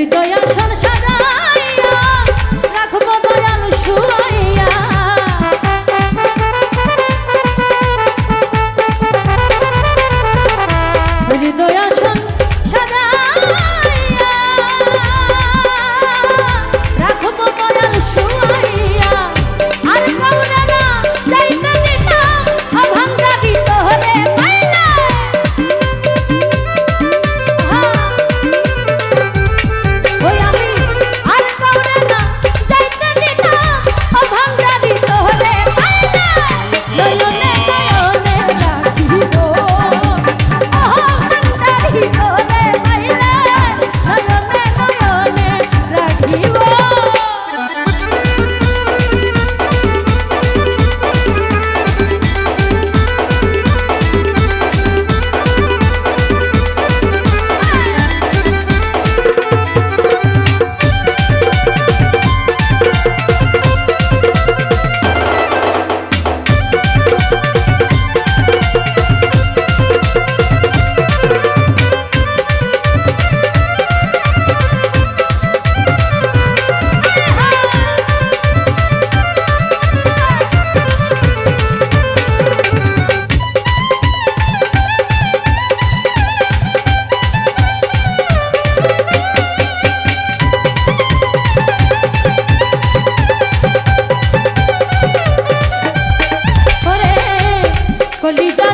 হৃদয় আসন সাজাইয়া রাখব দয়াল শুয়াইয়া colilla